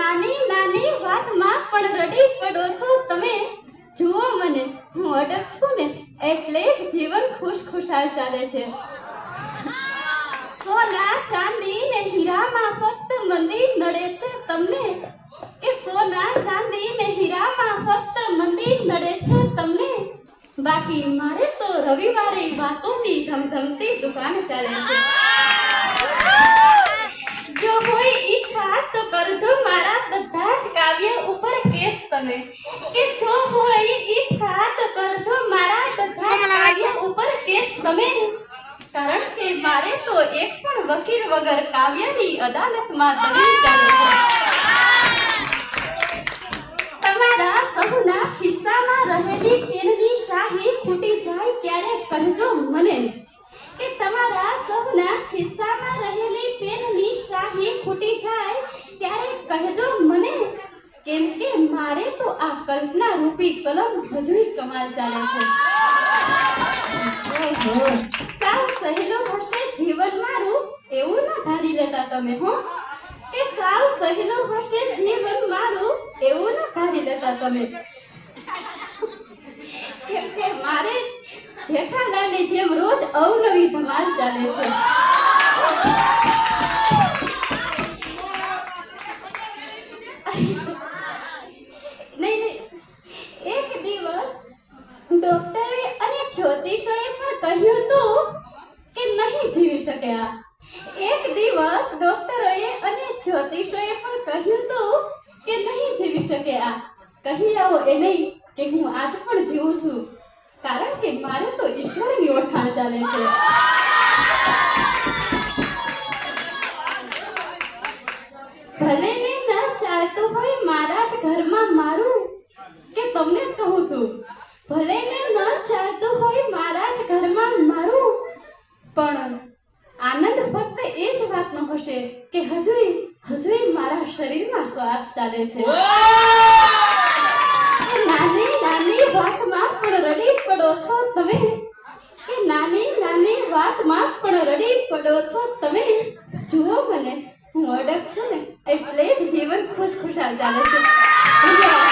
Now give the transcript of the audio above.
નાની નાની વાતમાં પણ રડી પડો છો તમે. જુઓ મને, હું અડગ છું ને, એટલે જ જીવન ખુશ ખુશાલ ચાલે છે. સોના, ચાંદી ને હીરામાં ફક્ત મંદિર નડે છે તમને. કે સોના, ચાંદી ને હીરામાં ફક્ત મંદિર નડે છે તમને. બાકી મારે તો રવિવારે વાતોની ધમધમતી દુકાન ચાલે છે. તમે? કારણ કે મારે તો એક પણ વકીલ વગર કાવ્યની અદાલતમાં દલીલ ચાલે તમારા સહુના ખિસ્સામાં રહેલી પેનની શાહી ખૂટી જાય ત્યારે કહેજો મને. કે તમારા સહુના ખિસ્સામાં રહેલી પેનની શાહી ખૂટી જાય ત્યારે કહેજો મને. કેમ કે મારે તો આ કલ્પના રૂપી કલમ હજુય કમાલ ચાલે છે. સાવ સહેલો હશે જીવન મારું એવું ના ધારી લેતા તમે, હો. કે સાવ સહેલો હશે જીવન મારું એવું ના ધારી લેતા તમે. કેમ કે મારે જેઠાલાલની જેમ રોજ અવનવી ધમાલ ચાલે છે. જ્યોતિષોએ પણ કહ્યું હતું કે નહીં જીવી શક્યા એક દિવસ ડોક્ટરોએ અને જ્યોતિષોએ પણ કહ્યું હતું કે નહીં જીવી શક્યા કહી આવો એ નહીં કે હું આજ પણ જીવું છું. કારણ કે મારે તો ઈશ્વરની ઓળખાણ ચાલે છે. ભલે ને ન ચાલતું હોય મારા જ ઘરમાં મારું, કે તમને જ કહું છું. ભલે ને ન ચાહતું હોય મારા જ ઘરમાં મારું. પણ આનંદ ફક્ત એ જ વાતનો હશે કે હજુય હજુય મારા શરીરમાં શ્વાસ ચાલે છે. નાની નાની વાતમાં પણ રડી પડો છો તમે. કે નાની નાની વાતમાં પણ રડી પડો છો તમે. જુઓ મને હું અડગ છું ને એટલે જ જીવન ખુશ ખુશાલ ચાલે છે. ધન્યવાદ.